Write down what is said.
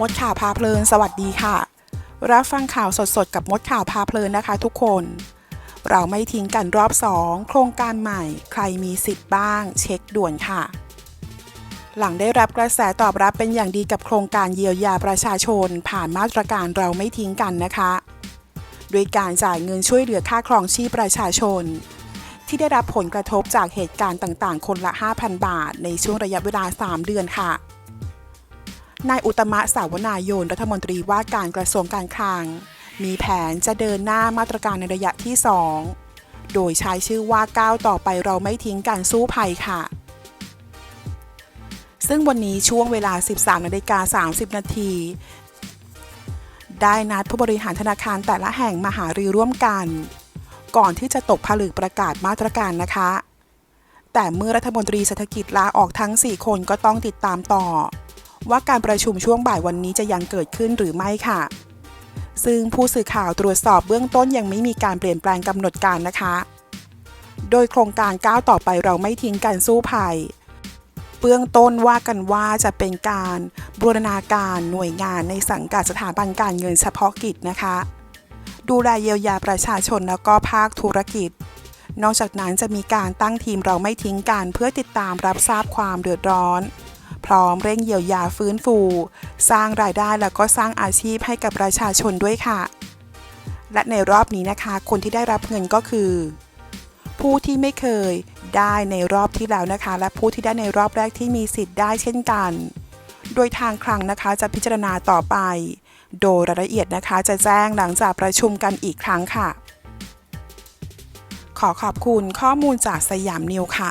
มดข่าวพาเพลิน สวัสดีค่ะ รับฟังข่าวสดๆ กับมดข่าวพาเพลินนะคะทุกคน เราไม่ทิ้งกันรอบ2โครงการใหม่ ใครมีสิทธิ์บ้าง เช็คด่วนค่ะ หลังได้รับกระแสตอบรับเป็นอย่างดีกับโครงการเยียวยาประชาชน ผ่านมาตรการเราไม่ทิ้งกันนะคะโดยการจ่ายเงินช่วยเหลือค่าครองชีพประชาชน ที่ได้รับผลกระทบจากเหตุการณ์ต่างๆ คนละ 5,000 บาท ในช่วงระยะเวลา 3 เดือนค่ะ นายอุตมะสาวนายนรัฐมนตรีว่าการกระทรวงการคลัง มีแผนจะเดินหน้ามาตรการในระยะที่ 2 โดยใช้ชื่อว่าก้าวต่อไปเราไม่ทิ้งการสู้ภัยค่ะ ซึ่งวันนี้ช่วงเวลา 13นาฬิกา30 นาทีได้นัดผู้บริหารธนาคารแต่ละแห่งมาหารือร่วมกัน ก่อนที่จะตกผลึกประกาศมาตรการนะคะ แต่เมื่อรัฐมนตรีเศรษฐกิจลาออกทั้ง 4 คนก็ต้องติดตามต่อ ว่าการประชุมช่วงบ่ายวันนี้จะยังเกิดขึ้นหรือไม่ค่ะ ซึ่งผู้สื่อข่าวตรวจสอบเบื้องต้นยังไม่มีการเปลี่ยนแปลงกำหนดการนะคะ โดยโครงการก้าวต่อไปเราไม่ทิ้งการสู้ภัยเบื้องต้นว่ากันว่าจะเป็นการบูรณาการหน่วยงานในสังกัดสถาบันการเงินเฉพาะกิจนะคะ ดูแลเยียวยาประชาชนแล้วก็ภาคธุรกิจ นอกจากนั้นจะมีการตั้งทีมเราไม่ทิ้งกันเพื่อติดตามรับทราบความเดือดร้อน พร้อมเร่งเยียวยาฟื้นฟู สร้างรายได้แล้วก็สร้างอาชีพให้กับประชาชนด้วยค่ะ และในรอบนี้นะคะ คนที่ได้รับเงินก็คือ ผู้ที่ไม่เคยได้ในรอบที่แล้วนะคะ และผู้ที่ได้ในรอบแรกที่มีสิทธิ์ได้เช่นกัน โดยทางคลังนะคะจะพิจารณาต่อไป โดยรายละเอียดนะคะจะแจ้งหลังจากประชุมกันอีกครั้งค่ะ ขอขอบคุณข้อมูลจากสยามนิวค่ะ